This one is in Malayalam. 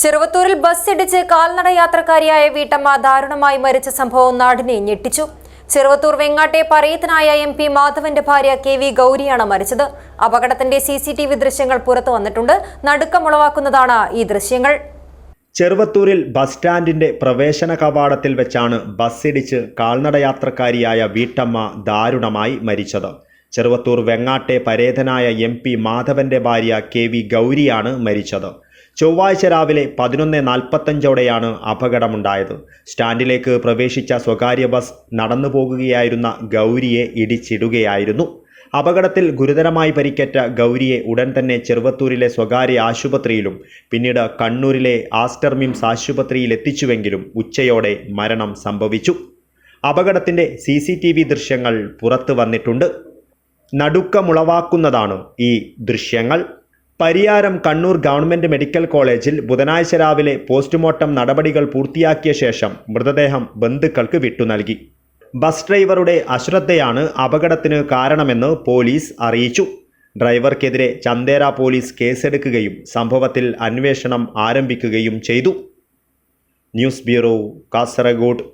ചെറുവത്തൂരിൽ ബസ് ഇടിച്ച് കാൽനട യാത്രക്കാരിയായ വീട്ടമ്മ ദാരുണമായി മരിച്ച സംഭവം നാടിനെ ഞെട്ടിച്ചു. ചെറുവത്തൂർ വെങ്ങാട്ടെ പറയത്തനായ എം പി മാധവന്റെ ഭാര്യ കെ വി ഗൗരിയാണ് മരിച്ചത്. അപകടത്തിന്റെ സി സി ടി വി ദൃശ്യങ്ങൾ പുറത്തു വന്നിട്ടുണ്ട്. നടുക്കമുളവാക്കുന്നതാണ് ഈ ദൃശ്യങ്ങൾ. ചെറുവത്തൂരിൽ ബസ് സ്റ്റാൻഡിന്റെ പ്രവേശന കവാടത്തിൽ വെച്ചാണ് ബസ് ബസ്സിടിച്ച് കാൽനടയാത്രക്കാരിയായ വീട്ടമ്മ ദാരുണമായി മരിച്ചത്. ചെറുവത്തൂർ വെങ്ങാട്ടെ പരേതനായ എം പി മാധവന്റെ ഭാര്യ കെ വി ഗൗരിയാണ് മരിച്ചത്. ചൊവ്വാഴ്ച രാവിലെ പതിനൊന്ന് നാൽപ്പത്തഞ്ചോടെയാണ് അപകടമുണ്ടായത്. സ്റ്റാൻഡിലേക്ക് പ്രവേശിച്ച സ്വകാര്യ ബസ് നടന്നു പോകുകയായിരുന്ന ഗൗരിയെ ഇടിച്ചിടുകയായിരുന്നു. അപകടത്തിൽ ഗുരുതരമായി പരിക്കേറ്റ ഗൗരിയെ ഉടൻ തന്നെ ചെറുവത്തൂരിലെ സ്വകാര്യ ആശുപത്രിയിലും പിന്നീട് കണ്ണൂരിലെ ആസ്റ്റർ മിംസ് ആശുപത്രിയിൽ ഉച്ചയോടെ മരണം സംഭവിച്ചു. അപകടത്തിന്റെ സി സി ടി വി ദൃശ്യങ്ങൾ പുറത്തു വന്നിട്ടുണ്ട്. നടുക്കമുളവാക്കുന്നതാണ് ഈ ദൃശ്യങ്ങൾ. പരിയാരം കണ്ണൂർ ഗവൺമെന്റ് മെഡിക്കൽ കോളേജിൽ ബുധനാഴ്ച രാവിലെ പോസ്റ്റ്മോർട്ടം നടപടികൾ പൂർത്തിയാക്കിയ ശേഷം മൃതദേഹം ബന്ധുക്കൾക്ക് വിട്ടു നൽകി. ബസ് ഡ്രൈവറുടെ അശ്രദ്ധയാണ് അപകടത്തിന് കാരണമെന്ന് പോലീസ് അറിയിച്ചു. ഡ്രൈവർക്കെതിരെ ചന്ദേര പോലീസ് കേസെടുക്കുകയും സംഭവത്തിൽ അന്വേഷണം ആരംഭിക്കുകയും ചെയ്തു. News bureau Kasaragod.